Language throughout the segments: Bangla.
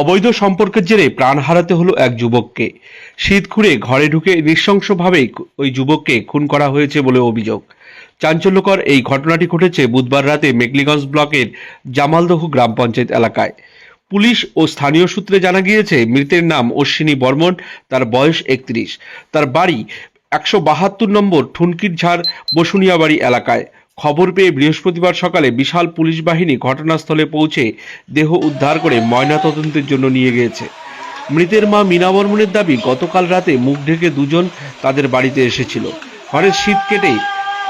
অবৈধ সম্পর্কের জেরে প্রাণ হারাতে হলো এক যুবককে। শীত ঘরে ঢুকে নৃশংসভাবে ওই যুবককে খুন করা হয়েছে বলে অভিযোগ। চাঞ্চল্যকর এই ঘটনাটি ঘটেছে বুধবার রাতে মেকলিগঞ্জ ব্লকের জামালদহ গ্রাম পঞ্চায়েত এলাকায়। পুলিশ ও স্থানীয় সূত্রে জানা গিয়েছে, মৃতের নাম অশ্বিনী বর্মন, তার বয়স একত্রিশ। তার বাড়ি একশো বাহাত্তর নম্বর ঠুনকির ঝাড় বসুনিয়াবাড়ি এলাকায়। খবর পেয়ে বৃহস্পতিবার সকালে বিশাল পুলিশ বাহিনী ঘটনাস্থলে পৌঁছে দেহ উদ্ধার করে ময়নাতদন্তের জন্য নিয়ে গিয়েছে। মৃতের মা মিনা বর্মনের দাবি, গতকাল রাতে মুখ ঢেকে দুজন তাদের বাড়িতে এসেছিল। ঘরের শীত কেটে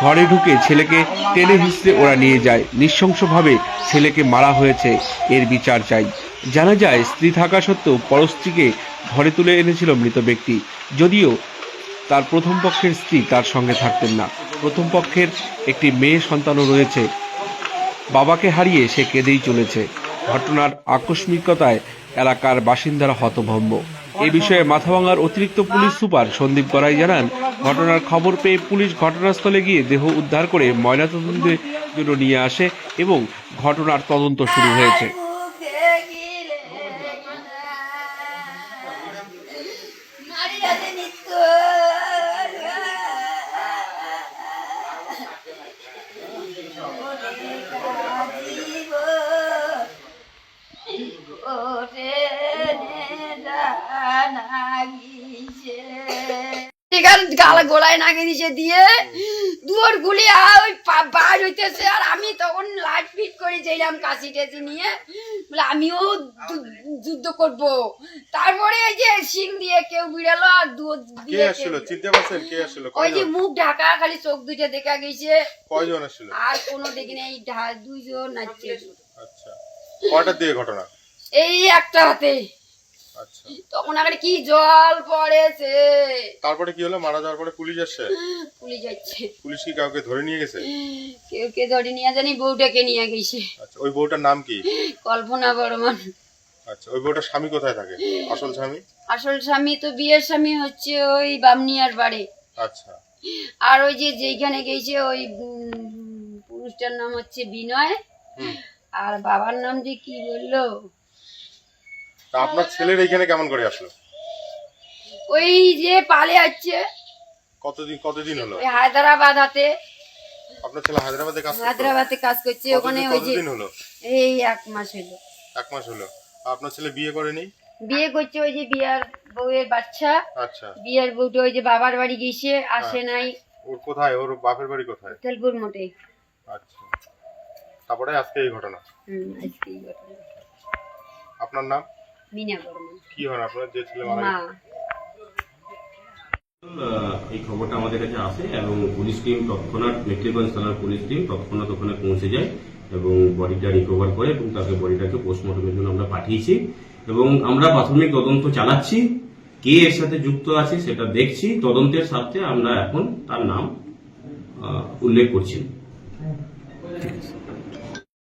ঘরে ঢুকে ছেলেকে টেনে হিসড়ে ওরা নিয়ে যায়। নৃশংসভাবে ছেলেকে মারা হয়েছে এর বিচার চাই। জানা যায়, স্ত্রী থাকা সত্ত্বেও পরস্ত্রীকে ঘরে তুলে এনেছিল মৃত ব্যক্তি। যদিও তার প্রথম পক্ষের স্ত্রী তার সঙ্গে থাকতেন না। প্রথম পক্ষের একটি মেয়ে সন্তানও রয়েছে। বাবাকে হারিয়ে সে কেঁদেই চলেছে। ঘটনার আকস্মিকতায় এলাকার বাসিন্দারা হতভম্ব। এ বিষয়ে মাথাভাঙার অতিরিক্ত পুলিশ সুপার সন্দীপ গড়াই জানান, ঘটনার খবর পেয়ে পুলিশ ঘটনাস্থলে গিয়ে দেহ উদ্ধার করে ময়নাতদন্তের জন্য নিয়ে আসে এবং ঘটনার তদন্ত শুরু হয়েছে। গালা গোলায় নাগে দিছে দিয়ে দুয়ার গুলি ওই বার হইতেছে আর আমি তখন লাইট ফিট করে যাইলাম কাশি নিয়ে। বলে আমিও যুদ্ধ করব। তারপরে এই যে সিং দিয়ে কেউ বিড়ালো আর দুধ দিয়ে আসছিল? কেউ- চিনতে পারছেন কে আসছিল? ওই যে মুখ ঢাকা খালি চোখ দুইটা দেখা গেছে। কয়জন আসছিল? আর কোনো দেখি নেই দুইজন নাচছে আচ্ছা। কয়টার দিকে ঘটনা? এই একটা হাতে। তখন আগে কি জল পড়েছে? তারপরে কি হলো? মারা যাওয়ার পরে পুলিশ আসছে পুলিশ যাচ্ছে পুলিশ কি কাউকে ধরে নিয়ে গেছে? কেউ কে ধরে নিয়ে জানি বউটাকে নিয়ে গেছে। আচ্ছা ওই বউটার নাম কি? কল্পনা বর্মন। আচ্ছা ওই বউটার স্বামী কোথায় থাকে? আসল স্বামী? আসল স্বামী তো বিয়ের স্বামী হচ্ছে ওই বামনিয়ার বাড়ি। আচ্ছা। আর ওই যে যেখানে গেছে ওই পুরুষটার নাম হচ্ছে বিনয়। আর বাবার নাম যে কি বলল? তা আপনার ছেলের এইখানে কেমন করে আসলো? ওই যে পালে আছে কতদিন কতদিন হলো? ওই হায়দ্রাবাদ হাতে। আপনার ছেলে হায়দ্রাবাদে কাজ করতো? হায়দ্রাবাদে কাজ করছে ওখানে ওই যে কতদিন হলো? এই এক মাস হলো। এক মাস হলো। আপনার ছেলে বিয়ে করেনি? বিয়ে করছে ওই যে বিয়ার বউয়ের বাচ্চা। আচ্ছা। বিয়ার বউটা ওই যে বাবার বাড়ি গেছে আসে হ্যাঁ। নাই। ওর কোথায়? ওর বাপের বাড়ি কোথায়? তেলপুর মোটে আচ্ছা। তারপরে আজকে এই ঘটনা। হুম আজকে এই ঘটনা। আপনার নাম? মিনা বর্মন। কি হন আপনার? যে ছেলে মা। এই খবরটা আমাদের কাছে আসে এবং পুলিশ টিম তৎক্ষণাৎ মেট্রিগঞ্জ থানার পুলিশ টিম তৎক্ষণাৎ ওখানে পৌঁছে যায় এবং বডিটা রিকভার করে এবং তাকে বডিটাকে পোস্টমর্টমের জন্য আমরা পাঠিয়েছি। এবং আমরা প্রাথমিক তদন্ত চালাচ্ছি কে এর সাথে যুক্ত আছে সেটা দেখছি তদন্তের সাথে আমরা এখন তার নাম উল্লেখ করছি।